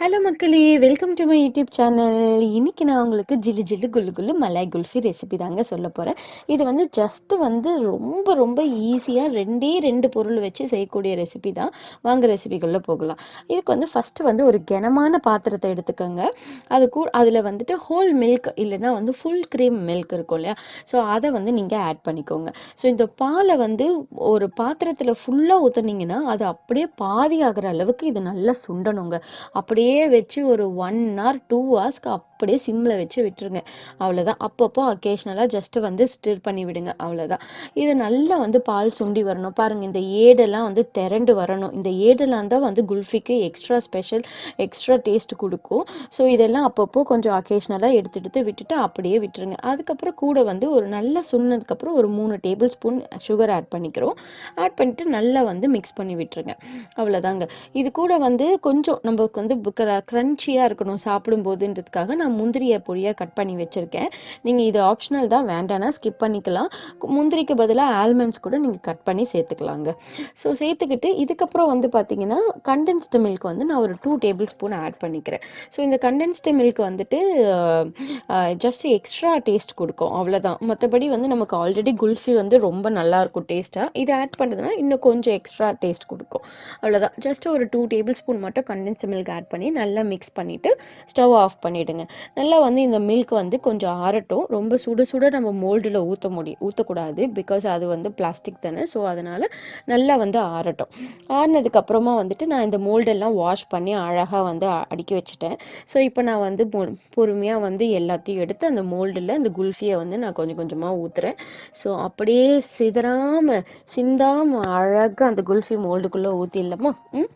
Hello மக்களே welcome to my YouTube channel இன்றைக்கி நான் உங்களுக்கு ஜில்லு ஜில்லு குல்லு குல்லு மலாய் குல்ஃபி ரெசிபி தாங்க சொல்ல போகிறேன் இது வந்து ஜஸ்ட்டு வந்து ரொம்ப ரொம்ப ஈஸியாக ரெண்டே ரெண்டு பொருள் வச்சு செய்யக்கூடிய ரெசிபி தான். வாங்க ரெசிபிக்குள்ளே போகலாம். இதுக்கு வந்து ஃபஸ்ட்டு வந்து ஒரு கனமான பாத்திரத்தை எடுத்துக்கோங்க. அது கூ அதில் வந்துட்டு ஹோல் மில்க் இல்லைன்னா வந்து ஃபுல் க்ரீம் மில்க் இருக்கும் இல்லையா? ஸோ அதை வந்து நீங்கள் ஆட் பண்ணிக்கோங்க. ஸோ இந்த பாலை வந்து ஒரு பாத்திரத்தில் ஃபுல்லாக ஊற்றுனீங்கன்னா அது அப்படியே பாதி ஆகிற அளவுக்கு இது நல்லா சுண்டணுங்க. அப்படியே அப்படியே வச்சு ஒரு ஒன் ஹவர் டூ ஹவர்ஸ்க்கு அப்படியே சிம்மில் வச்சு விட்டுருங்க. அவ்வளோதான் அப்பப்போ அக்கேஷ்னலாக ஜஸ்ட்டு வந்து ஸ்டிர் பண்ணி விடுங்க. அவ்வளோதான் இது நல்லா வந்து பால் சுண்டி வரணும். பாருங்கள் இந்த ஏடெல்லாம் வந்து திரண்டு வரணும். இந்த ஏடெல்லாம் தான் வந்து குல்ஃபிக்கு எக்ஸ்ட்ரா ஸ்பெஷல் எக்ஸ்ட்ரா டேஸ்ட் கொடுக்கும். ஸோ இதெல்லாம் அப்பப்போ கொஞ்சம் அக்கேஷ்னலாக எடுத்து எடுத்து விட்டுட்டு அப்படியே விட்டுருங்க. அதுக்கப்புறம் கூட வந்து ஒரு நல்லா சுண்ணதுக்கப்புறம் ஒரு மூணு டேபிள் ஸ்பூன் சுகர் ஆட் பண்ணிக்கிறோம். ஆட் பண்ணிவிட்டு நல்லா வந்து மிக்ஸ் பண்ணி விட்டுருங்க. அவ்வளோதாங்க இது கூட வந்து கொஞ்சம் நமக்கு வந்து க்ரன்ச்சியாக இருக்கணும் சாப்பிடும்போதுன்றதுக்காக நான் முந்திரியை பொடியாக கட் பண்ணி வச்சுருக்கேன். நீங்கள் இது ஆப்ஷனல் தான் வேண்டானா ஸ்கிப் பண்ணிக்கலாம். முந்திரிக்கு பதிலாக ஆல்மண்ட்ஸ் கூட நீங்கள் கட் பண்ணி சேர்த்துக்கலாங்க. ஸோ சேர்த்துக்கிட்டு இதுக்கப்புறம் வந்து பார்த்தீங்கன்னா கண்டென்ஸ்டு மில்க் வந்து நான் ஒரு டூ டேபிள் ஸ்பூன் ஆட் பண்ணிக்கிறேன். ஸோ இந்த கண்டென்ஸ்டு மில்க் வந்துட்டு ஜஸ்ட் எக்ஸ்ட்ரா டேஸ்ட் கொடுக்கும் அவ்வளோதான் மற்றபடி வந்து நமக்கு ஆல்ரெடி குல்ஃபி வந்து ரொம்ப நல்லாயிருக்கும் டேஸ்ட்டாக இதை ஆட் பண்ணுறதுனா இன்னும் கொஞ்சம் எக்ஸ்ட்ரா டேஸ்ட் கொடுக்கும். அவ்வளோதான் ஜஸ்ட் ஒரு டூ டேபிள் ஸ்பூன் மட்டும் கண்டென்ஸ்டு மில்க் ஆட் பண்ணி நல்லா மிக்ஸ் பண்ணிவிட்டு ஸ்டவ் ஆஃப் பண்ணிவிடுங்க நல்லா வந்து இந்த மில்க் வந்து கொஞ்சம் ஆறட்டும். ரொம்ப சுட சுட நம்ம மோல்டில் ஊற்ற முடியும் ஊற்றக்கூடாது பிகாஸ் அது வந்து பிளாஸ்டிக் தானே. ஸோ அதனால் நல்லா வந்து ஆறட்டும். ஆறினதுக்கப்புறமா வந்துட்டு நான் இந்த மோல்டெல்லாம் வாஷ் பண்ணி அழகாக வந்து அடுக்கி வச்சுட்டேன். ஸோ இப்போ நான் வந்து பொறுமையாக வந்து எல்லாத்தையும் எடுத்து அந்த மோல்டில் அந்த குல்ஃபியை வந்து நான் கொஞ்சம் கொஞ்சமாக ஊற்றுறேன் ஸோ அப்படியே சிதறாமல் சிந்தாமல் அழகாக அந்த குல்ஃபி மோல்டுக்குள்ளே ஊற்றிடலாமா ம்?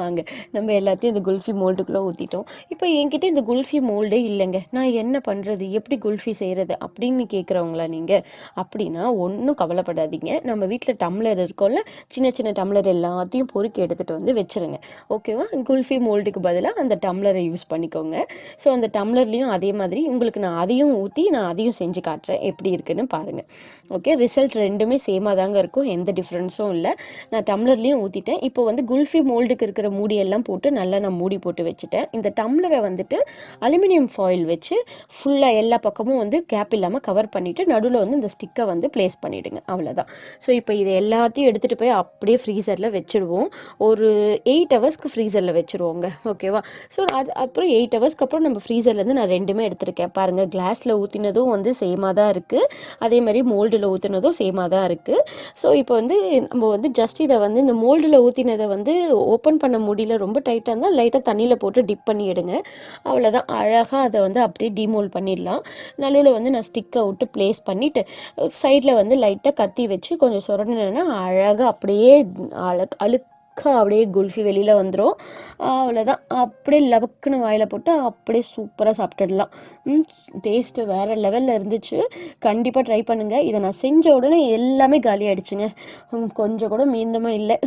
வாங்க நம்ம எல்லாத்தையும் இந்த குல்ஃபி மோல்டுக்குள்ளே ஊற்றிட்டோம் இப்போ என்கிட்ட இந்த குல்ஃபி மோல்டே இல்லைங்க. நான் என்ன பண்ணுறது எப்படி குல்ஃபி செய்கிறது அப்படின்னு கேட்குறவங்களா நீங்கள் அப்படின்னா ஒன்றும் கவலைப்படாதீங்க. நம்ம வீட்டில் டம்ளர் இருக்கோம்ல சின்ன சின்ன டம்ளர் எல்லாத்தையும் பொறுக்கி எடுத்துகிட்டு வந்து வச்சுருங்க. ஓகேவா குல்ஃபி மோல்டுக்கு பதிலாக அந்த டம்ளரை யூஸ் பண்ணிக்கோங்க. ஸோ அந்த டம்ளர்லேயும் அதே மாதிரி உங்களுக்கு நான் அதையும் ஊற்றி நான் அதையும் செஞ்சு காட்டுறேன். எப்படி இருக்குன்னு பாருங்கள் ஓகே ரிசல்ட் ரெண்டுமே சேமாக தாங்க இருக்கும். எந்த டிஃப்ரென்ஸும் இல்லை. நான் டம்ளர்லேயும் ஊற்றிட்டேன் இப்போ வந்து குல்ஃபி மோல்டு மோல்டுக்கு இருக்கிற மூடியெல்லாம் போட்டு நல்லா நான் மூடி போட்டு வச்சுட்டேன். இந்த டம்ளரை வந்துட்டு அலுமினியம் ஃபாயில் வச்சு ஃபுல்லாக எல்லா பக்கமும் வந்து கேப் இல்லாமல் கவர் பண்ணிவிட்டு நடுவில் வந்து இந்த ஸ்டிக்கை வந்து ப்ளேஸ் பண்ணிவிடுங்க அவ்வளோதான் ஸோ இப்போ இது எல்லாத்தையும் எடுத்துகிட்டு போய் அப்படியே ஃப்ரீசரில் வச்சுடுவோம். ஒரு எயிட் ஹவர்ஸ்க்கு ஃப்ரீசரில் வச்சுருவோங்க. ஓகேவா ஸோ அது அப்புறம் எயிட் ஹவர்ஸ்க்கு அப்புறம் நம்ம ஃப்ரீசர்லேருந்து நான் ரெண்டுமே எடுத்துருக்கேன். பாருங்கள் கிளாஸில் ஊற்றினதும் வந்து சேமாக தான் இருக்குது அதே மாதிரி மோல்டில் ஊற்றினதும் சேமாக தான் இருக்குது ஸோ இப்போ வந்து நம்ம வந்து ஜஸ்ட் இதை வந்து இந்த மோல்டில் ஊற்றினதை வந்து ஓப்பன் பண்ண முடியல ரொம்ப டைட்டாக இருந்தால் லைட்டாக தண்ணியில் போட்டு டிப் பண்ணி எடுங்க. அவ்வளோதான் அழகாக அதை வந்து அப்படியே டிமோல் பண்ணிடலாம். நடுவில் வந்து நான் ஸ்டிக்கை விட்டு ப்ளேஸ் பண்ணிவிட்டு சைடில் வந்து லைட்டாக கத்தி வச்சு கொஞ்சம் சுரண்டினேன்னா அழகாக அப்படியே அழு அழுக்கு அப்படியே குல்ஃபி வெளியில் வந்துடும் அவ்வளோதான் அப்படியே லவக்குன்னு வாயில் போட்டு அப்படியே சூப்பராக சாப்பிட்டுடலாம். டேஸ்ட்டு வேறு லெவலில் இருந்துச்சு. கண்டிப்பாக ட்ரை பண்ணுங்கள் இதை நான் செஞ்ச உடனே எல்லாமே காலி ஆகிடுச்சுங்க கொஞ்சம் கூட மீந்தமாக இல்லை.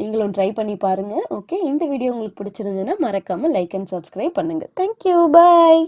நீங்களும் ட்ரை பண்ணி பாருங்கள் ஓகே இந்த வீடியோ உங்களுக்கு பிடிச்சிருந்ததுன்னா மறக்காமல் லைக் அண்ட் சப்ஸ்கிரைப் பண்ணுங்கள் தேங்க்யூ பாய்